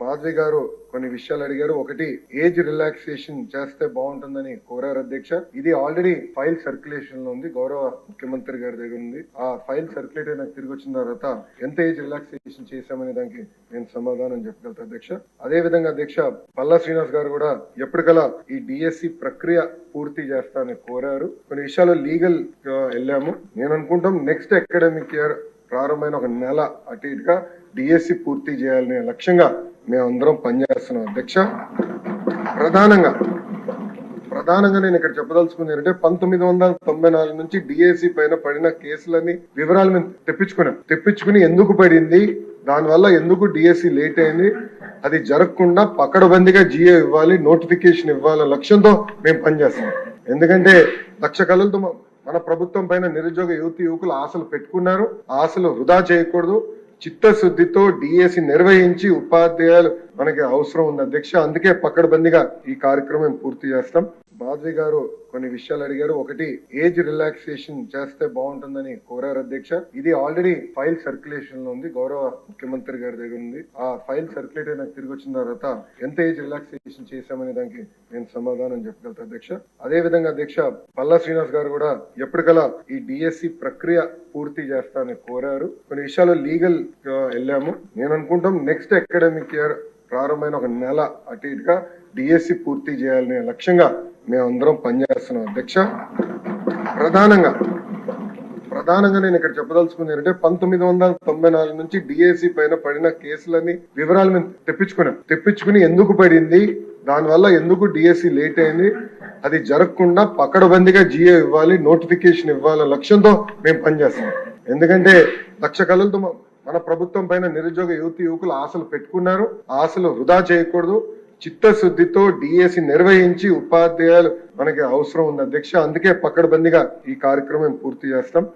మాధవి గారు కొన్ని విషయాలు అడిగారు. ఒకటి ఏజ్ రిలాక్సేషన్ చేస్తే బాగుంటుందని కోరారు అధ్యక్ష. ఇది ఆల్రెడీ ఫైల్ సర్క్యులేషన్లో ఉంది. గౌరవ ముఖ్యమంత్రి గారి దగ్గర ఉంది. ఆ ఫైల్ సర్క్యులేట్ అయినా తిరిగి వచ్చిన తర్వాత ఎంత ఏజ్ రిలాక్సేషన్ చేశామనే దానికి నేను సమాధానం చెప్పగలుగుతా అధ్యక్ష. అదే విధంగా అధ్యక్ష పల్లా శ్రీనివాస్ గారు కూడా ఎప్పటికలా ఈ డిఎస్సి ప్రక్రియ పూర్తి చేస్తానని కోరారు. కొన్ని విషయాలు లీగల్ వెళ్ళాము. నేను అనుకుంటాం నెక్స్ట్ అకాడమిక్ ఇయర్ ప్రారంభమైన ఒక నెల అటు ఇటుగా డిఎస్సి పూర్తి చేయాలనే లక్ష్యంగా మేమందరం పనిచేస్తున్నాం. అధ్యక్ష ప్రధానంగా ప్రధానంగా నేను ఇక్కడ చెప్పదలుచుకుంది ఏంటంటే పంతొమ్మిది వందల తొంభై నాలుగు నుంచి డిఎస్సి పైన పడిన కేసులని వివరాలు మేము తెప్పించుకున్నాం. తెప్పించుకుని ఎందుకు పడింది? దానివల్ల ఎందుకు డిఎస్సి లేట్ అయింది? అది జరగకుండా పకడబందిగా జియో ఇవ్వాలి నోటిఫికేషన్ ఇవ్వాలనే లక్ష్యంతో మేము పనిచేస్తాం ఎందుకంటే లక్ష కళలతో మ- మన ప్రభుత్వం పైన నిరుద్యోగ యువతి యువకులు ఆశలు పెట్టుకున్నారు. ఆశలు వృధా చేయకూడదు. చిత్తశుద్ధితో డిఎస్సి నిర్వహించి ఉపాధ్యాయులు మనకి అవసరం ఉంది అధ్యక్ష. అందుకే పక్కడబందిగా ఈ కార్యక్రమం పూర్తి చేస్తాం. మాధవి గారు కొన్ని విషయాలు అడిగారు. ఒకటి ఏజ్ రిలాక్సేషన్ చేస్తే బాగుంటుందని కోరారు అధ్యక్ష. ఇది ఆల్రెడీ ఫైల్ సర్క్యులేషన్లో ఉంది. గౌరవ ముఖ్యమంత్రి గారి దగ్గర ఉంది. ఆ ఫైల్ సర్క్యులేట్ అయినా తిరిగి వచ్చిన తర్వాత ఎంత ఏజ్ రిలాక్సేషన్ చేశామనే దానికి నేను సమాధానం చెప్పగలుగుతా అధ్యక్ష. అదే విధంగా అధ్యక్ష పల్లా శ్రీనివాస్ గారు కూడా ఎప్పటికలా ఈ డిఎస్సి ప్రక్రియ పూర్తి చేస్తానని కోరారు. కొన్ని విషయాలు లీగల్ వెళ్ళాము. నేను అనుకుంటాం నెక్స్ట్ అకాడమిక్ ఇయర్ ప్రారంభమైన ఒక నెల అటు ఇటుగా డిఎస్సి పూర్తి చేయాలనే లక్ష్యంగా మేమందరం పనిచేస్తున్నాం. అధ్యక్ష ప్రధానంగా ప్రధానంగా నేను ఇక్కడ చెప్పదలుచుకుంది ఏంటంటే పంతొమ్మిది వందల తొంభై నాలుగు నుంచి డిఎస్సి పైన పడిన కేసులని వివరాలు మేము తెప్పించుకున్నాం. తెప్పించుకుని ఎందుకు పడింది? దానివల్ల ఎందుకు డిఎస్సి లేట్ అయింది? అది జరగకుండా పకడబందిగా జియో ఇవ్వాలి నోటిఫికేషన్ ఇవ్వాలనే లక్ష్యంతో మేము పనిచేస్తాం ఎందుకంటే లక్ష కళలతో మన ప్రభుత్వం పైన నిరుద్యోగ యువతి యువకులు ఆశలు పెట్టుకున్నారు. ఆశలు వృధా చేయకూడదు. చిత్తశుద్ధితో డిఎస్సి నిర్వహించి ఉపాధ్యాయులు మనకి అవసరం ఉంది అధ్యక్ష. అందుకే పక్కడబందిగా ఈ కార్యక్రమం పూర్తి చేస్తాం.